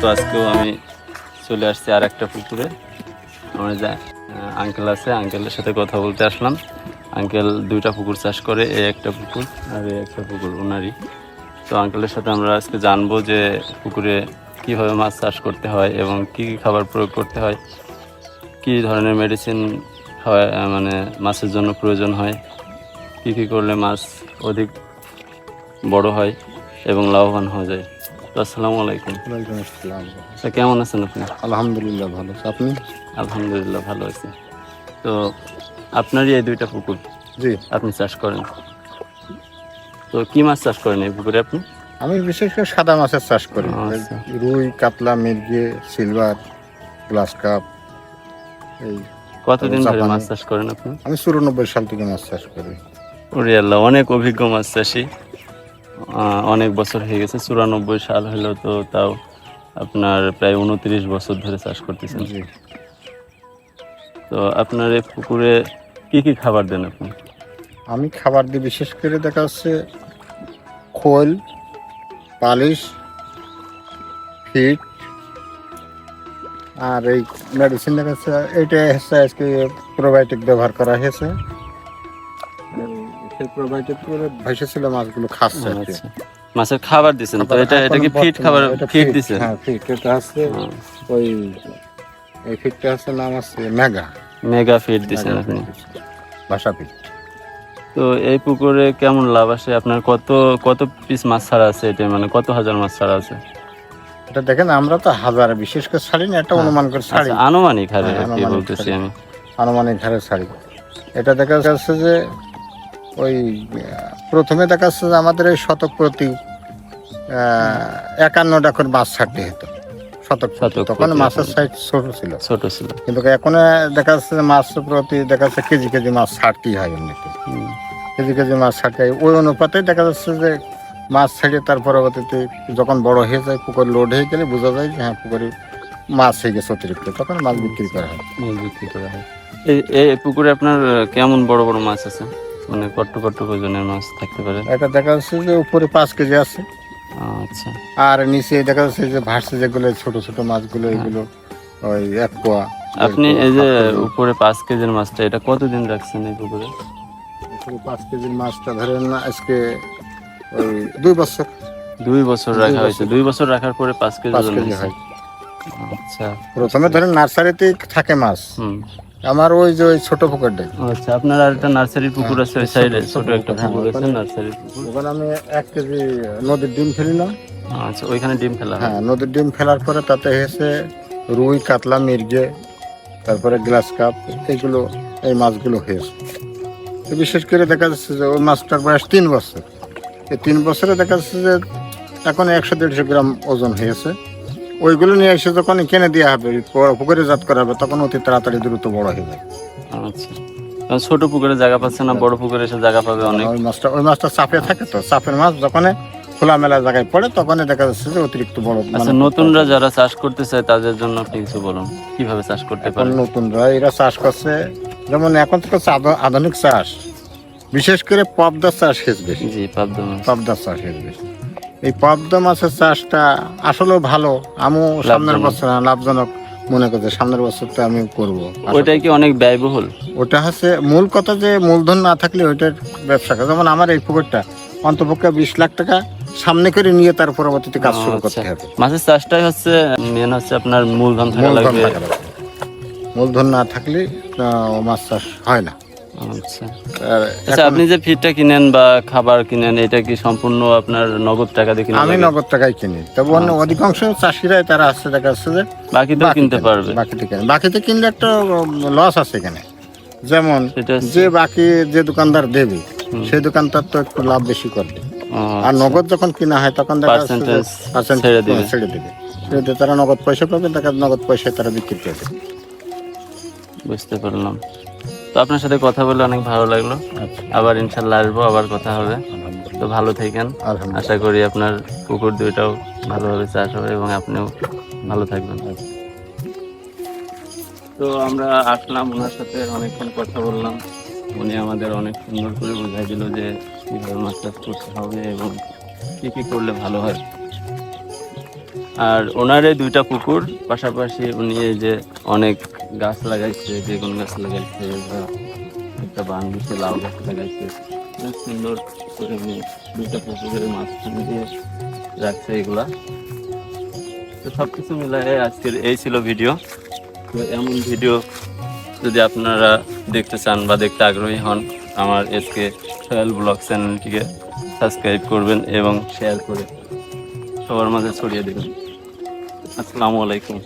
মতো আজকেও আমি চলে আসছি আর একটা পুকুরে। আমার যা আঙ্কেল আছে আঙ্কেলের সাথে কথা বলতে আসলাম। আঙ্কেল দুইটা পুকুর চাষ করে এই একটা পুকুর আর এই একটা পুকুর, ওনারই। তো আঙ্কেলের সাথে আমরা আজকে জানব যে পুকুরে কীভাবে মাছ চাষ করতে হয় এবং কি কী খাবার প্রয়োগ করতে হয়, কি ধরনের মেডিসিন খাওয়া মানে মাছের জন্য প্রয়োজন হয়, কী কী করলে মাছ অধিক বড় হয় এবং লাভবান হওয়া যায়। আসসালামু আলাইকুম। ওয়ালাইকুম আসসালাম। তা কেমন আছেন আপনি? আলহামদুলিল্লাহ ভালো। আপনি? আলহামদুলিল্লাহ ভালো আছি। তো আপনারই এই দুইটা পুকুর জি। আপনি চাষ করেন। তো কি মাছ চাষ করেন এই পুকুরে আপনি? আমি বিশেষ করে সাদা মাছের চাষ করি। আচ্ছা। রুই কাতলা মির্গে সিলভার গ্লাস কাপ এই কতদিন ধরে মাছ চাষ করেন আপনি? আমি চুরানব্বই সাল থেকে মাছ চাষ করি। ওরে আল্লাহ অনেক অভিজ্ঞ মাছ চাষি। অনেক বছর হয়ে গেছে। চুরানব্বই সাল হলো তো তাও আপনার প্রায় উনত্রিশ বছর ধরে চাষ করতেছেন। তো আপনার এই পুকুরে কি কি খাবার দেন আপনি? আমি খাবার দিই বিশেষ করে দেখা যাচ্ছে খোল পালিশ ফিট আর এই মেডিসিন দেখা যাচ্ছে এইটা হচ্ছে আজকে প্রোবায়োটিক ব্যবহার করা হয়েছে। মাছগুলো খাচ্ছে আচ্ছা। মাছের খাবার দিছেন তো এটা এটা কি ফিট খাবার ফিট দিছেন? হ্যাঁ ফিট। এটা হচ্ছে ওই এই ফিটটা হচ্ছে নাম আছে মেগা। মেগা ফিট দিছেন আপনি। ভাষা ফিট। তো এই পুকুরে কেমন লাভ আসে? আপনার কত কত পিস মাছ ছাড়া আছে এটা? মানে কত হাজার মাছ ছাড়া আছে? এটা দেখেন আমরা তো হাজার বিশেষ করে ছাড়ি না এটা অনুমান করে ছাড়ি। আচ্ছা, আনুমানিক হারে হ্যাঁ, কি বলতেছি আমি। আনুমানিক হারে ছাড়ি। এটা দেখা যাচ্ছে যে ওই প্রথমে দেখা যাচ্ছে যে আমাদের এই শতক প্রতি একান্নটা করে মাছ ছাড়তে হতো। শতক। শতক তখন মাছের। সাইজ ছোট ছিল। ছোট ছিল। কিন্তু এখন দেখা যাচ্ছে যে মাছ প্রতি দেখা যাচ্ছে কেজি কেজি মাছ ছাড়তেই হয় এমনিতে। কেজি কেজি মাছ ছাড়তে হয়। ওই অনুপাতে দেখা যাচ্ছে যে মাছ ছাড়িয়ে তার পরবর্তীতে যখন বড় হয়ে যায় পুকুর লোড হয়ে গেলে বোঝা যায় যে হ্যাঁ পুকুরে মাছ হয়ে গেছে অতিরিক্ত। তখন মাছ বিক্রি করা হয়। মাছ বিক্রি করা হয়। এই পুকুরে আপনার কেমন বড় বড় মাছ আছে? মানে কট্ট কট্ট ওজনের মাছ থাকতে পারে। এটা দেখা যাচ্ছে যে উপরে পাঁচ কেজি আছে। আচ্ছা। আর নিচে দেখা যাচ্ছে যে ভাসছে যেগুলো ছোট ছোট মাছগুলো এগুলো ওই এক পোয়া আপনি এই যে উপরে পাঁচ কেজির মাছটা এটা কতদিন রাখছেন এই পুকুরে পাঁচ কেজির মাছটা ধরেন না আজকে ওই দুই বছর। দুই বছর রাখা হয়েছে। দুই বছর রাখার পরে পাঁচ কেজি। হয়। আচ্ছা। প্রথমে ধরেন নার্সারিতে থাকে মাছ। হুম। আমার ওই যে ওই ছোট পুকুরটা আচ্ছা আপনার আর একটা নার্সারি পুকুর আছে ওই সাইডে ছোট একটা পুকুর, হ্যাঁ, আছে নার্সারি পুকুর। ওখানে আমি এক কেজি নদীর ডিম ফেলিলাম। আচ্ছা ওইখানে ডিম ফেলা হ্যাঁ। নদীর ডিম ফেলার পরে তাতে হয়েছে রুই কাতলা মির্গে তারপরে গ্লাস কাপ এইগুলো এই মাছগুলো হয়েছে। বিশেষ করে দেখা যাচ্ছে যে ওই মাছটার বয়স তিন বছর। এই তিন বছরে দেখা যাচ্ছে যে এখন একশো দেড়শো গ্রাম ওজন হয়েছে। ওইগুলো নিয়ে এসে যখন কিনে দেওয়া হবে পুকুরে জাত করা হবে তখন অতি তাড়াতাড়ি দ্রুত বড় হয়ে যায় আচ্ছা। ছোট পুকুরে জায়গা পাচ্ছে না বড় পুকুরে এসে জায়গা পাবে অনেক। ওই মাছটা ওই মাছটা চাপে থাকে তো চাপের মাছ যখন খোলামেলা জায়গায় পড়ে তখনই দেখা যাচ্ছে যে অতিরিক্ত বড় আচ্ছা মানে নতুনরা যারা চাষ করতে চায় তাদের জন্য আপনি কিছু বলুন কীভাবে চাষ করতে পারে নতুনরা এরা চাষ করছে যেমন এখন তো আধুনিক চাষ বিশেষ করে পবদা চাষ বেশি। জি পাবদা পবদা চাষ বেশি। এই পদ্ম মাছের চাষটা আসলেও ভালো। আমিও সামনের বছর হ্যাঁ, লাভজনক মনে করছে সামনের বছর তো আমি করব। আশা কি অনেক ব্যয়বহুল? ওটা হচ্ছে মূল কথা যে মূলধন না থাকলে ওইটার ব্যবসা করে। যেমন আমার এই পুকুরটা অন্তপক্ষে বিশ লাখ টাকা সামনে করে নিয়ে তার পরবর্তীতে কাজ শুরু আচ্ছা। করতে হবে। মাছের চাষটাই হচ্ছে মেন হচ্ছে আপনার মূলধন থাকা লাগবে। মূলধন না থাকলে মাছ চাষ হয় না। আচ্ছা। আর আচ্ছা আপনি যে ফিডটা কিনেন বা খাবার কিনেন এটা কি সম্পূর্ণ আপনার নগদ টাকা দিয়ে আমি নগদ টাকায় কিনি। তবে অন্য আচ্ছা। অধিকাংশ চাষিরাই তারা আসছে দেখা যাচ্ছে যে বাকিতেও বাকিতে কিনতে কিনে, পারবে। বাকিতে কিনে। বাকিতে কিনলে একটা লস আছে এখানে। যেমন যে বাকি যে দোকানদার দেবে। সেই দোকানদার তো একটু লাভ বেশি করবে। আর আচ্ছা। নগদ যখন কিনা হয় তখন দেখা যাচ্ছে ছেড়ে দিবে। ছেড়ে দেবে। তারা নগদ পয়সা পাবে দেখা নগদ পয়সায় তারা বিক্রি করবে বুঝতে পারলাম। তো আপনার সাথে কথা বলে অনেক ভালো লাগল। আচ্ছা। আবার ইনশাল্লাহ আসব আবার কথা হবে। তো ভালো থাকেন। আশা করি আপনার পুকুর দুইটাও ভালোভাবে চাষ হবে এবং আপনিও ভালো থাকবেন। তো আমরা আসলাম ওনার সাথে অনেকক্ষণ কথা বললাম। উনি আমাদের অনেক সুন্দর করে বোঝাই দিল যে কীভাবে মাছ চাষ করতে হবে এবং কী কী করলে ভালো হয়। আর ওনার দুইটা পুকুর, পাশাপাশি উনি যে অনেক গাছ লাগাইছে, বেগুন গাছ লাগাইছে একটা বান দিচ্ছে লাউ গাছ লাগাইছে। সুন্দর করে দুইটা পুকুরের মাঝখানে দিয়ে রাখছে এগুলা। তো সব কিছু মিলাই আজকের এই ছিল ভিডিও। তো এমন ভিডিও যদি আপনারা দেখতে চান বা দেখতে আগ্রহী হন, আমার এসকে সোহেল ব্লগ চ্যানেলটিকে সাবস্ক্রাইব করবেন এবং শেয়ার করে সবার মাঝে ছড়িয়ে দেবেন। আসসালামু আলাইকুম।